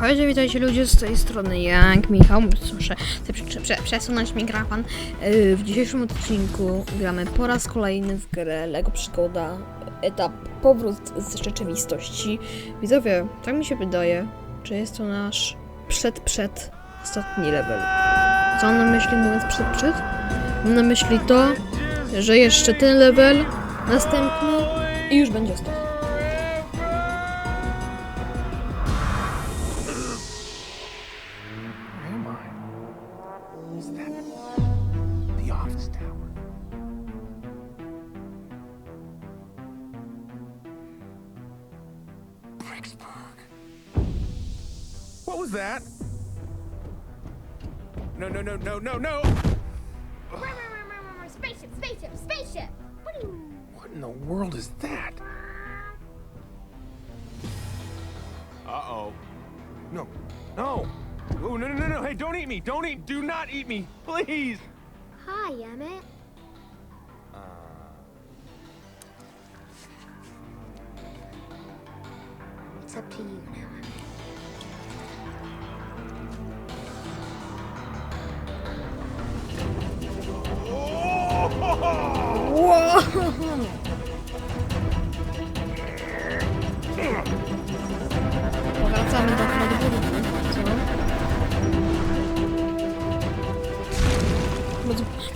Hejcie, witajcie ludzie z tej strony, jak Michał, muszę prze, prze, przesunąć mikrofon. Yy, W dzisiejszym odcinku gramy po raz kolejny w grę LEGO Przygoda, etap powrót z rzeczywistości. Widzowie, tak mi się wydaje, że jest to nasz przed, przed ostatni level. Co mam na myśli mówiąc przed, przed? Mam na myśli to, że jeszcze ten level, następny i już będzie ostatni. Was that? No, no, no, no, no, no! Spaceship, spaceship, spaceship! What in the world is that? Uh oh. No, no! Oh, no, no, no, no! Hey, don't eat me! Don't eat! Do not eat me! Please! Hi, Emmett. It's up to you now. Powracamy do Fredburgu, co?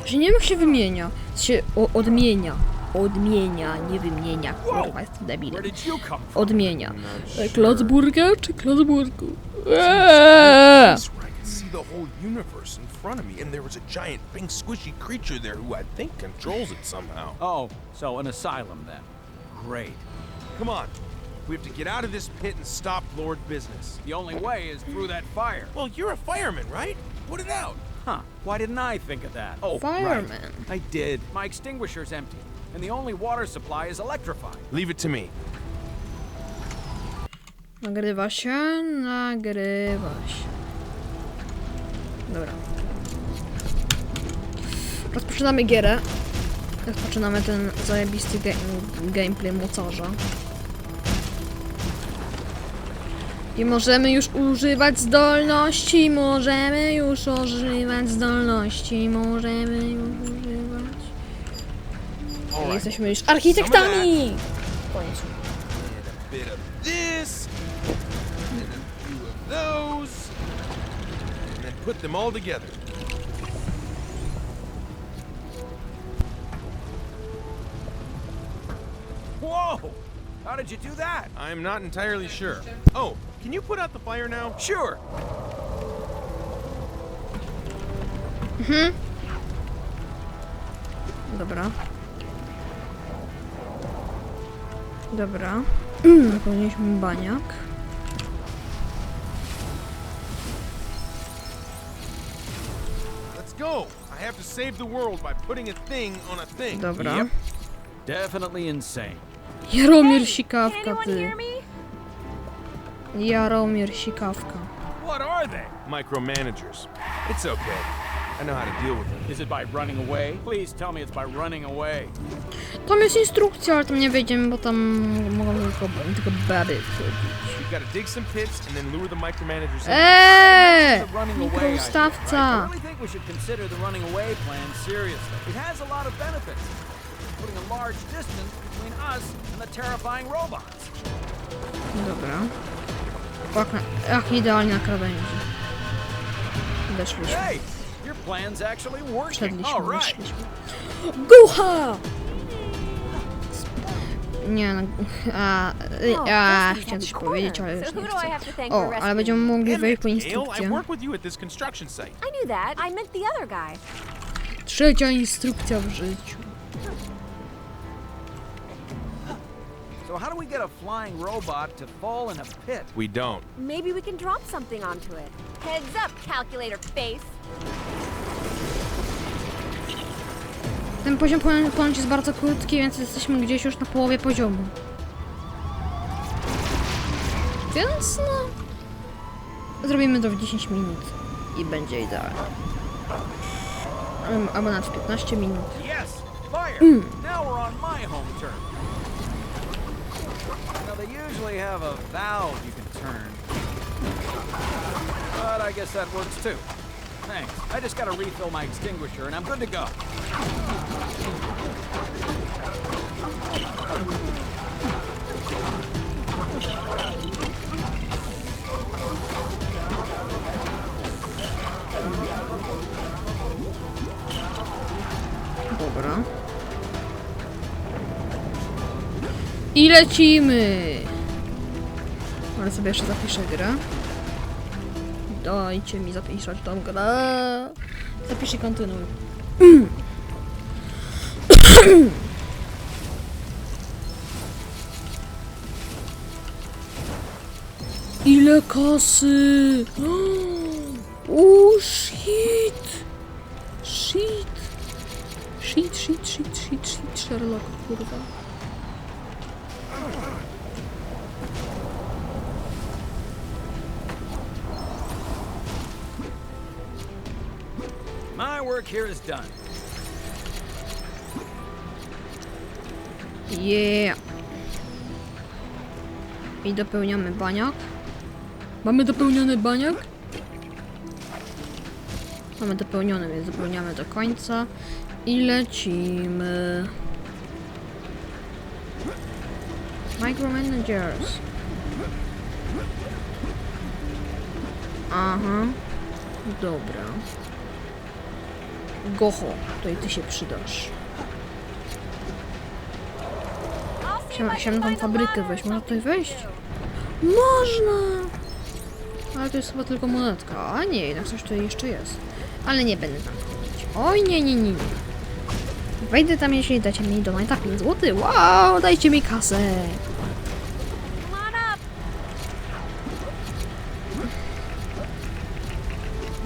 Się nie wiem jak się wymienia. Się o, odmienia. Odmienia, nie wymienia. Kurwa, jestem from? Odmienia. Klocburga czy Klocburgu? Eee! Place where I could see the whole universe in front of me, and there was a giant pink squishy creature there who I think controls it somehow. Oh, so an asylum then. Great. Come on, we have to get out of this pit and stop Lord Business. The only way is through that fire. Well, you're a fireman, right? Put it out. Huh. Why didn't I think of that? Oh, Fireman. right. I did. My extinguisher's empty, and the only water supply is electrified. Leave it to me. Nagrywa się, nagrywa się. Dobra. Rozpoczynamy gierę. Rozpoczynamy ten zajebisty ga gameplay mocarza. I możemy już używać zdolności, możemy już używać zdolności, możemy już używać. Right. Jesteśmy już architektami! W końcu. Put them all together. Whoa! How did you do that? I'm not entirely sure. Oh, can you put out the fire now? Sure. Mhm. Dobra. Dobra. Napełniliśmy baniak. Go. I have to save the world by putting a thing on a thing. Dobra. Yep. Definitely insane. Jaromir Sikawka, Anyone ty. hear me? Jaromir Sikawka. What are they? Micromanagers. It's okay. I know how to deal with them. Is it by running away? Please tell me it's by running away. Tam jest instrukcja, ale tam nie wejdziemy, bo tam mogą tylko, tylko baby wchodzić. You've got to dig some pits and then lure the micromanagers in. Eee! Mikroustawca! really think we should consider the running away plan seriously. It has a lot of benefits. Putting a large distance between us and the terrifying robots. Dobra. Ach, idealnie na krawędzi. Weszliśmy. Hey, plan's actually working. Wszedliśmy, All right. weszliśmy. Gucha! Nie no, a, oh, a chciałem coś powiedzieć, ale już So nie who do I chcę. have to thank for O, ale rescuing będziemy mogli Damn wejść it, po Dale, I instrukcję. work with you at this construction site. I knew that. I meant the other guy. Trzecia instrukcja w życiu. So how do we get a flying robot to fall in a pit? We don't. Maybe we can drop something onto it. Heads up, calculator face. Ten poziom pono- ponoć jest bardzo krótki, więc jesteśmy gdzieś już na połowie poziomu. Więc no... Zrobimy to w 10 minut i będzie idealnie. Albo- Albo nawet w 15 minut. Turn. Now they usually have a valve you can turn. But I guess that works too. Thanks. I just gotta refill my extinguisher and I'm good to go. Dobra. I lecimy! Ale sobie jeszcze zapiszę grę. Dajcie mi zapisać tą grę. Zapisz i kontynuuj. Ile kasy! O, shit! Shit! Shit, shit, shit, shit, shit, Sherlock, kurwa. My work here is done. Yeah. I dopełniamy baniak. Mamy dopełniony baniak? Mamy dopełniony, więc dopełniamy do końca. I lecimy. Micromanagers. Aha. Dobra. Gocho, tutaj ty się przydasz. Chciałam can tą fabrykę wejść. Można tutaj wejść? Można! Ale to jest chyba tylko monetka. A nie, jednak coś tutaj jeszcze jest. Ale nie będę tam wchodzić. Oj, nie, nie, nie, nie. Wejdę tam, jeśli dacie mi do Nighta 5 zł. Wow, dajcie mi kasę.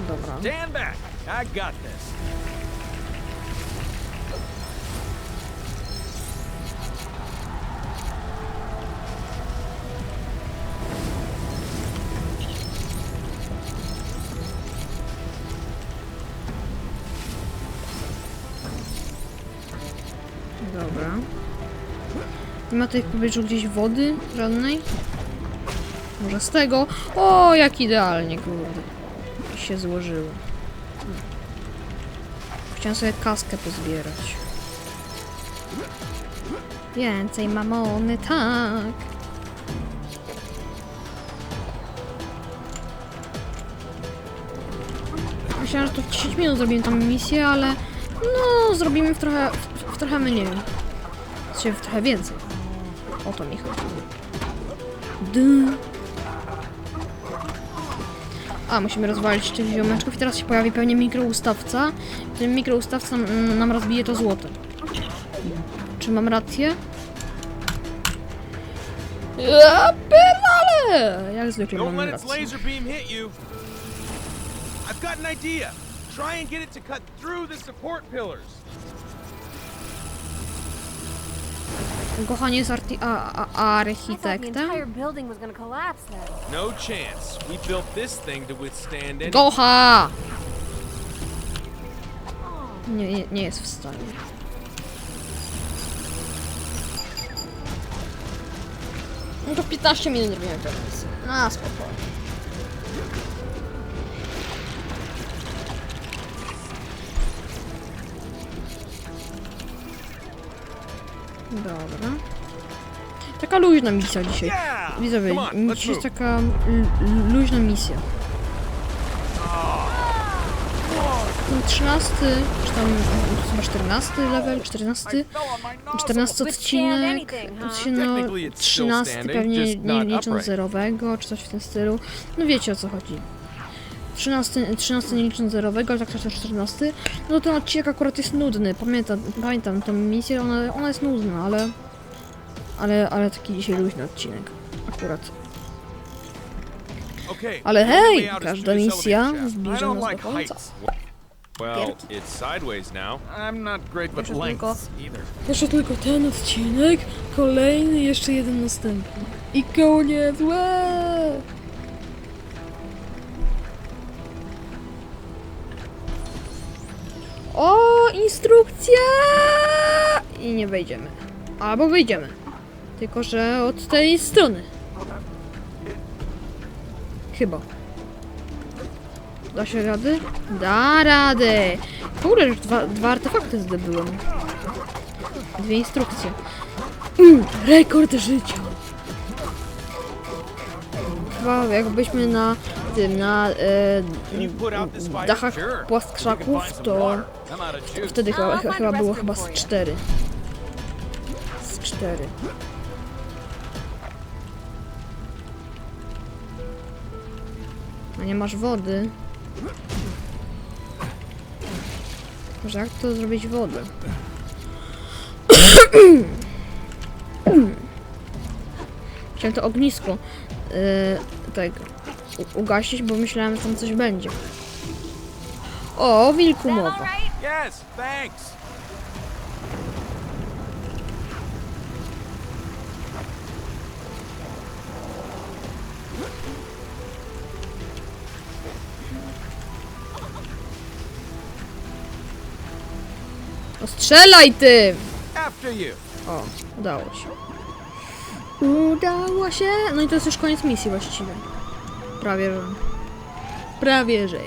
Dobra. Stand back. I got this. Ma tutaj w pobliżu gdzieś wody żadnej? Może z tego? O, jak idealnie, kurde. się złożyło. Chciałam sobie kaskę pozbierać. Więcej mamony, tak. Myślałam, że to w 10 minut zrobimy tą misję, ale no, zrobimy w trochę, w, w trochę mniej. Znaczy w trochę więcej. O to mi chodzi. Dy. A, musimy rozwalić tych ziomeczków i teraz się pojawi pewnie mikroustawca. Ten mikroustawca nam rozbije to złoto. Czy mam rację? Ja pierdolę! Jak zwykle Don't mam let its rację. I've got an idea. Try and get it to cut through the support pillars. Kochanie jest arti- a, a, architektem. No chance. We built this thing to withstand any. Gocha! Nie, nie, nie jest w stanie. No to 15 minut robimy tę misję. Na spokojnie. Dobra. Taka luźna misja dzisiaj. Widzowie, dzisiaj jest taka luźna misja. Ten 13, czy tam to chyba 14 level, 14, I fell on my nozzle. 14 Withstand odcinek, odcinek no, Technically it's still 13 standing, pewnie nie licząc zerowego, czy coś w tym stylu. No wiecie o co chodzi. 13, 13 nie licząc zerowego, ale tak też 14. No ten odcinek akurat jest nudny, pamiętam, pamiętam tę misję, ona, ona jest nudna, ale, ale, ale taki dzisiaj luźny odcinek. Akurat. Ale hej, każda misja zbliża nas do końca. heights. Well, it's sideways now. I'm not great with Jeszcze tylko- lengths either. Jeszcze tylko ten odcinek, kolejny, jeszcze jeden następny. I koniec, łe! O, instrukcja! I nie wejdziemy. Albo wyjdziemy. Tylko, że od tej strony. Chyba. Da się rady? Da radę! Kurde, już dwa, dwa artefakty zdobyłem. Dwie instrukcje. Mm, rekord życia. Chyba jakbyśmy na tym, na e, dachach płaskrzaków, to wtedy chyba, find chyba było chyba z cztery. Z cztery. A nie masz wody. Może jak to zrobić wodę? Chciałem to ognisko yy, tak ugasić, bo myślałem, że tam coś będzie. O, wilku mowa. Yes, thanks. O, strzelaj ty! After you. O, udało się. Udało się! No i to jest już koniec misji właściwie. Prawie, że. Prawie, że.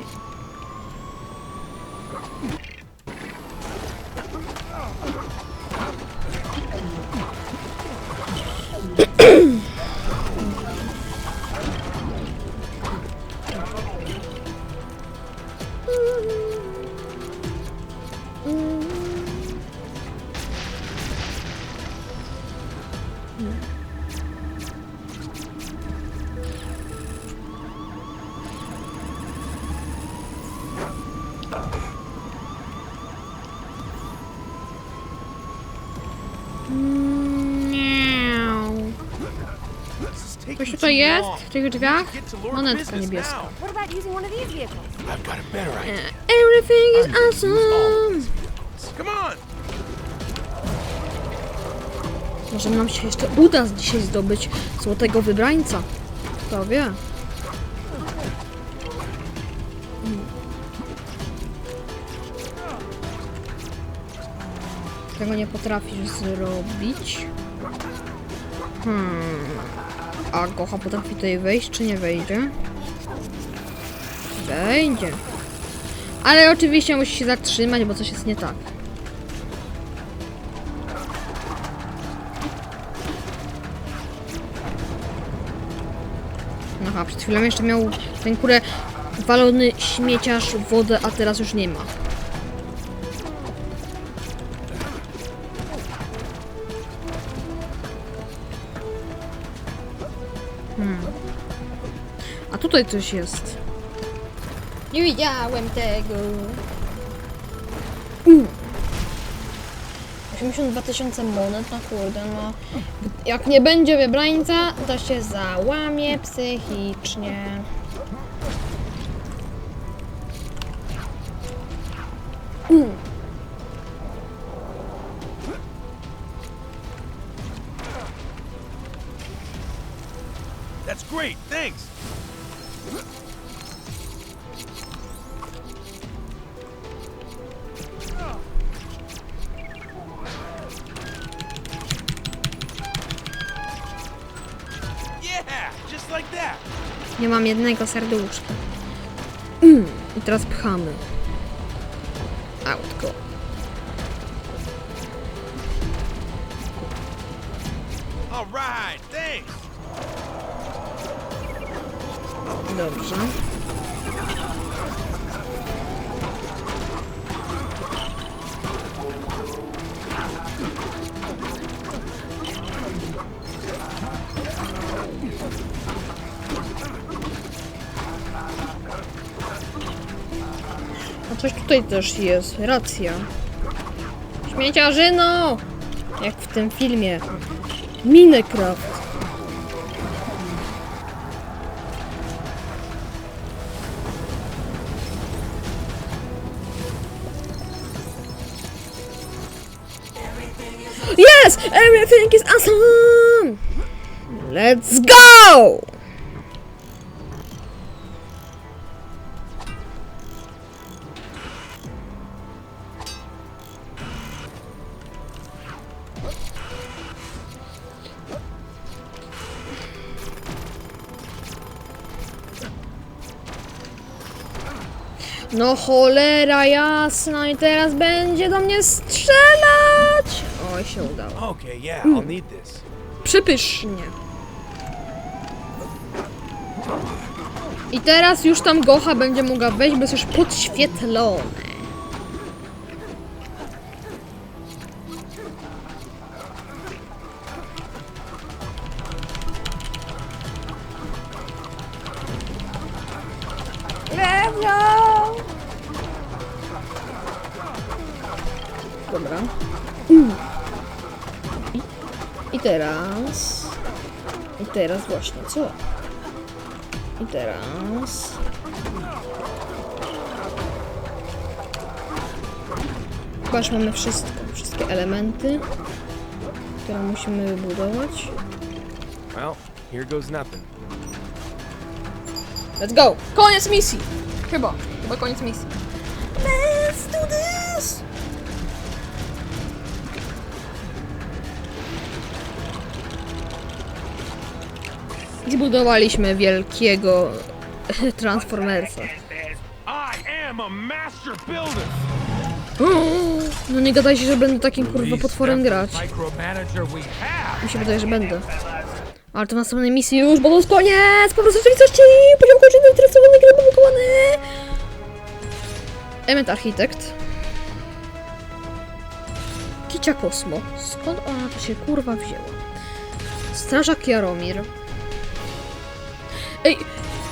Tutaj jest? W tych drzwiach? Monetka niebieska. now. What about using one of these vehicles? I've got a better idea. Everything is awesome! Come on. Może nam się jeszcze uda dzisiaj zdobyć złotego wybrańca. Kto wie? Tego nie potrafisz zrobić. Hmm. A Gocha potrafi tutaj wejść, czy nie wejdzie? Wejdzie. Ale oczywiście musi się zatrzymać, bo coś jest nie tak. Aha, przed chwilą jeszcze miał ten kurę walony śmieciarz wodę, a teraz już nie ma. Tutaj coś jest. Nie widziałem tego. U. 82 tysiące monet, no kurde, no. Jak nie będzie wybrańca, to się załamie psychicznie. That's great. Thanks. Nie mam jednego serduszka. Mm, I teraz pchamy. Autko. Dobrze. Coś tutaj też jest, racja. Śmieciarzyno! Jak w tym filmie. Minecraft. Yes! Everything is awesome! Let's go! No cholera jasna i teraz będzie do mnie strzelać! Oj, się udało. Okay, yeah, I'll need this. Przypysznie. I teraz już tam Gocha będzie mogła wejść, bo jest już podświetlone. Lewo! Dobra. I teraz... I teraz właśnie, co? I teraz... Chyba już mamy wszystko, wszystkie elementy, które musimy wybudować. Well, here goes nothing. Let's go! Koniec misji! Chyba, chyba koniec misji. Zbudowaliśmy wielkiego Transformersa. No nie gadajcie, że będę takim kurwa potworem grać. Mi się wydaje, że będę. Ale to w następnej misji już, bo to jest koniec! Po prostu rzeczywistości! Poziom kończony, interesowany, gry publikowany! Element Architekt. Kicia Kosmo. Skąd ona to się kurwa wzięła? Strażak Jaromir. Ej,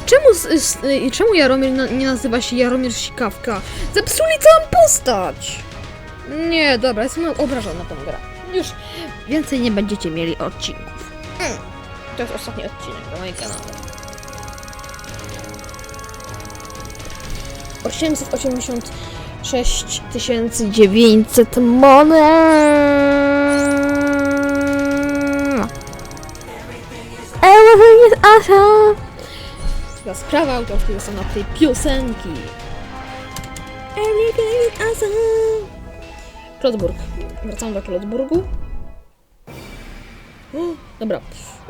czemu, z, z, ej, czemu Jaromir na, nie nazywa się Jaromir Sikawka? Zepsuli całą postać! Nie, dobra, jestem obrażona na tą grę. Już więcej nie będziecie mieli odcinków. Mm. To jest ostatni odcinek na moim kanale. 886 900 monet. Everything is awesome. Ta sprawa autorska są na tej piosenki. Everything is awesome. Klotburg. Wracamy do Klotburgu. Dobra.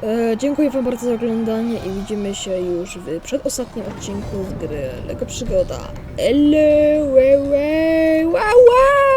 E, dziękuję Wam bardzo za oglądanie i widzimy się już w przedostatnim odcinku z gry Lego Przygoda. Hello, wow, wow, wow.